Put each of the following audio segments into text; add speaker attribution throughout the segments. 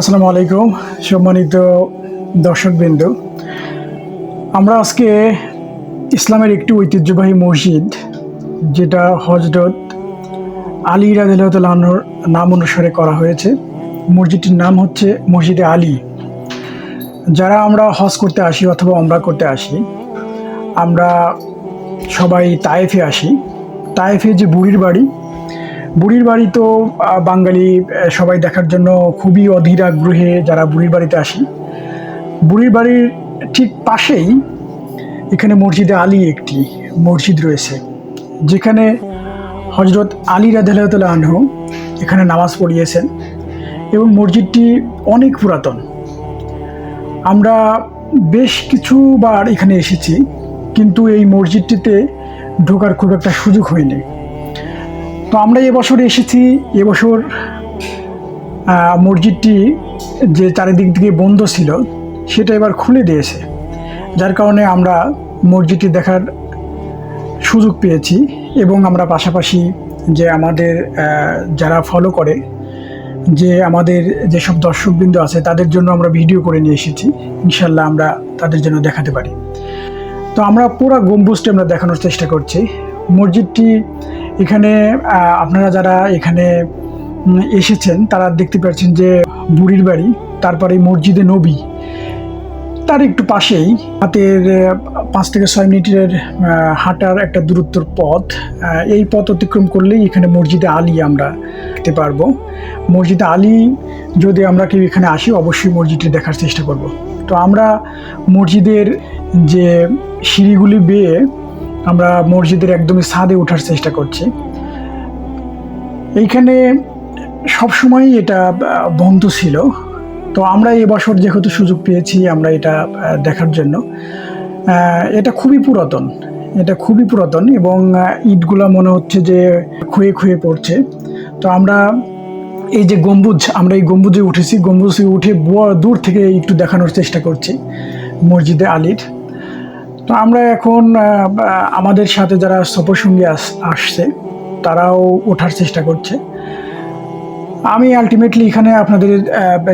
Speaker 1: আসসালামু আলাইকুম, সম্মানিত দর্শকবৃন্দ। আমরা আজকে ইসলামের একটি ঐতিহ্যবাহী মসজিদ, যেটা হজরত আলী রাদিল্লাহর নাম অনুসারে করা হয়েছে। মসজিদটির নাম হচ্ছে মসজিদে আলী। যারা আমরা হজ করতে আসি অথবা আমরা করতে আসি, আমরা সবাই তায়েফে আসি। তায়েফে যে বুড়ির বাড়ি বুড়ির বাড়ি তো বাঙালি সবাই দেখার জন্য খুবই অধীর আগ্রহে যারা বুড়ির বাড়িতে আসি। বুড়ির বাড়ির ঠিক পাশেই এখানে মসজিদে আলী একটি মসজিদ রয়েছে, যেখানে হজরত আলী রাদিল্লাহ আনহু এখানে নামাজ পড়িয়েছেন এবং মসজিদটি অনেক পুরাতন। আমরা বেশ কিছুবার এখানে এসেছি, কিন্তু এই মসজিদটিতে ঢোকার খুব একটা সুযোগ হয়নি। তো আমরা এবছর এসেছি এবছর মসজিদটি যে চারিদিক থেকে বন্ধ ছিল, সেটা এবার খুলে দিয়েছে। যার কারণে আমরা মসজিদটি দেখার সুযোগ পেয়েছি এবং আমরা পাশাপাশি যে আমাদের যারা ফলো করে, যে আমাদের যেসব দর্শকবৃন্দ আছে, তাদের জন্য আমরা ভিডিও করে নিয়ে এসেছি। ইনশাল্লাহ আমরা তাদের জন্য দেখাতে পারি। তো আমরা পুরো গম্বুজটি আমরা দেখানোর চেষ্টা করছি। মসজিদটি এখানে আপনারা যারা এখানে এসেছেন, তারা দেখতে পাচ্ছেন যে বুড়ির বাড়ি, তারপরে মসজিদে নবী। তার একটু পাশেই, হাতের পাঁচ থেকে ছয় মিনিটের হাঁটার একটা দূরত্বর পথ। এই পথ অতিক্রম করলেই এখানে মসজিদে আলী আমরা দেখতে পারব। মসজিদে আলী, যদি আমরা কেউ এখানে আসি, অবশ্যই মসজিদটি দেখার চেষ্টা করব। তো আমরা মসজিদের যে সিঁড়িগুলি বেয়ে আমরা মসজিদের একদমই ছাদে ওঠার চেষ্টা করছি। এইখানে সবসময়ই এটা বন্ধ ছিল। তো আমরা এবছর যেহেতু সুযোগ পেয়েছি আমরা এটা দেখার জন্য। এটা খুবই পুরাতন। এটা খুবই পুরাতন এবং ইটগুলা মনে হচ্ছে যে ক্ষয়ে ক্ষয়ে পড়ছে। তো আমরা এই যে গম্বুজ, আমরা এই গম্বুজে উঠেছি। গম্বুজে উঠে দূর থেকে একটু দেখানোর চেষ্টা করছি মসজিদে আলীর। তো আমরা এখন আমাদের সাথে যারা আস- আসছে, তারাও ওঠার চেষ্টা করছে। আমি আলটিমেটলি এখানে আপনাদের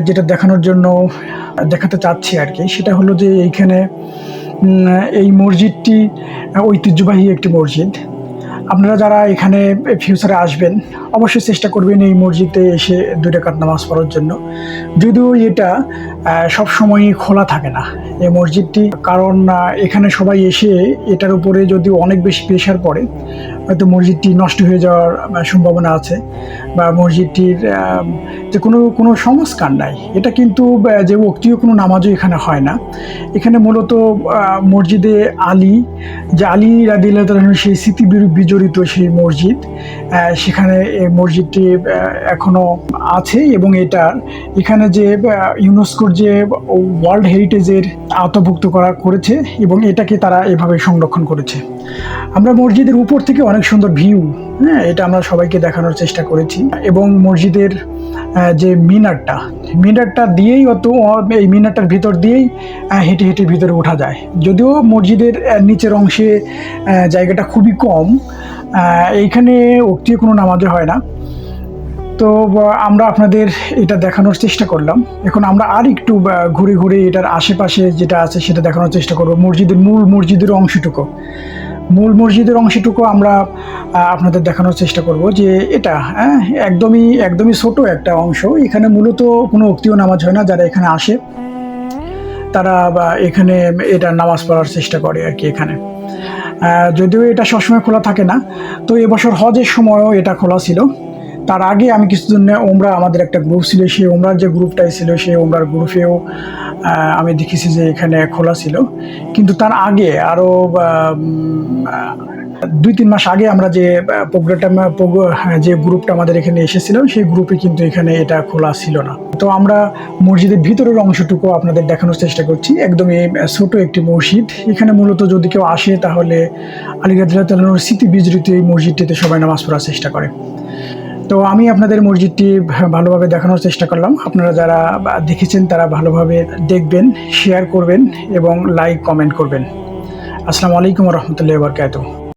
Speaker 1: যেটা দেখানোর জন্য দেখাতে চাচ্ছি আর কি, সেটা হলো যে এইখানে এই মসজিদটি ঐতিহ্যবাহী একটি মসজিদ। আপনারা যারা এখানে ফিউচারে আসবেন, অবশ্যই চেষ্টা করবেন এই মসজিদে এসে দুই রাকাত নামাজ পড়ার জন্য। যদিও এটা সব সময় খোলা থাকে না এই মসজিদটি, কারণ এখানে সবাই এসে এটার উপরে যদি অনেক বেশি প্রেশার পড়ে হয়তো মসজিদটি নষ্ট হয়ে যাওয়ার সম্ভাবনা আছে, বা মসজিদটির যে কোনো কোনো সংস্কার নাই। এটা কিন্তু যে বক্তিও কোনো নামাজও এখানে হয় না। এখানে মূলত মসজিদে আলী, যে আলী রাদিল্লাহ সেই স্মৃতি বিজড়িত সেই মসজিদ সেখানে মসজিদটি এখনও আছে এবং এটার, এখানে যে ইউনেস্কোর যে ওয়ার্ল্ড হেরিটেজের আওতাভুক্ত করা করেছে এবং এটাকে তারা এভাবে সংরক্ষণ করেছে। আমরা মসজিদের উপর থেকে অনেক সুন্দর ভিউ হ্যাঁ এটা আমরা সবাইকে দেখানোর চেষ্টা করেছি। এবং মসজিদের যে মিনারটা মিনারটা দিয়েই অত, এই মিনারটার ভিতর দিয়েই হেঁটে হেঁটে ভিতরে ওঠা যায়। যদিও মসজিদের নিচের অংশে জায়গাটা খুবই কম এইখানে অক্তিও কোনো নামাজে হয় না। তো আমরা আপনাদের এটা দেখানোর চেষ্টা করলাম। এখন আমরা আর একটু ঘুরে ঘুরে এটার আশেপাশে যেটা আছে সেটা দেখানোর চেষ্টা করব। মসজিদের মূল মসজিদের অংশটুকু। মূল মসজিদের অংশটুকু আমরা আপনাদের দেখানোর চেষ্টা করব যে এটা হ্যাঁ একদমই একদমই ছোট একটা অংশ। এখানে মূলত কোনো অক্তিও নামাজ হয় না, যারা এখানে আসে, তারা এখানে এটা নামাজ পড়ার চেষ্টা করে আর কি এখানে। যদিও এটা সবসময় খোলা থাকে না, তো এবছর হজের সময়ও এটা খোলা ছিল। তার আগে আমি কিছুদিন ওমরা আমাদের একটা গ্রুপ ছিল, সেই ওমরার যে গ্রুপটাই ছিল, সেই ওমরার গ্রুপেও আমি দেখেছি যে এখানে খোলা ছিল। কিন্তু তার আগে আরও দুই তিন মাস আগে আমরা যে প্রোগ্রাম যে গ্রুপটা আমাদের এখানে এসেছিল, সেই গ্রুপে কিন্তু এখানে এটা খোলা ছিল না। তো আমরা মসজিদের ভিতরের অংশটুকু আপনাদের দেখানোর চেষ্টা করছি। একদমই ছোট একটি মসজিদ। এখানে মূলত যদি কেউ আসে, তাহলে আলিরাদিল্লাহ স্মৃতি বিজড়িত এই মসজিদটিতে সবাই নামাজ পড়ার চেষ্টা করে। তো আমি আপনাদের মসজিদটি ভালোভাবে দেখানোর চেষ্টা করলাম। আপনারা যারা দেখেছেন, তারা ভালোভাবে দেখবেন শেয়ার করবেন এবং লাইক কমেন্ট করবেন। আসসালামু আলাইকুম রহমতুল্লাহ বরকাত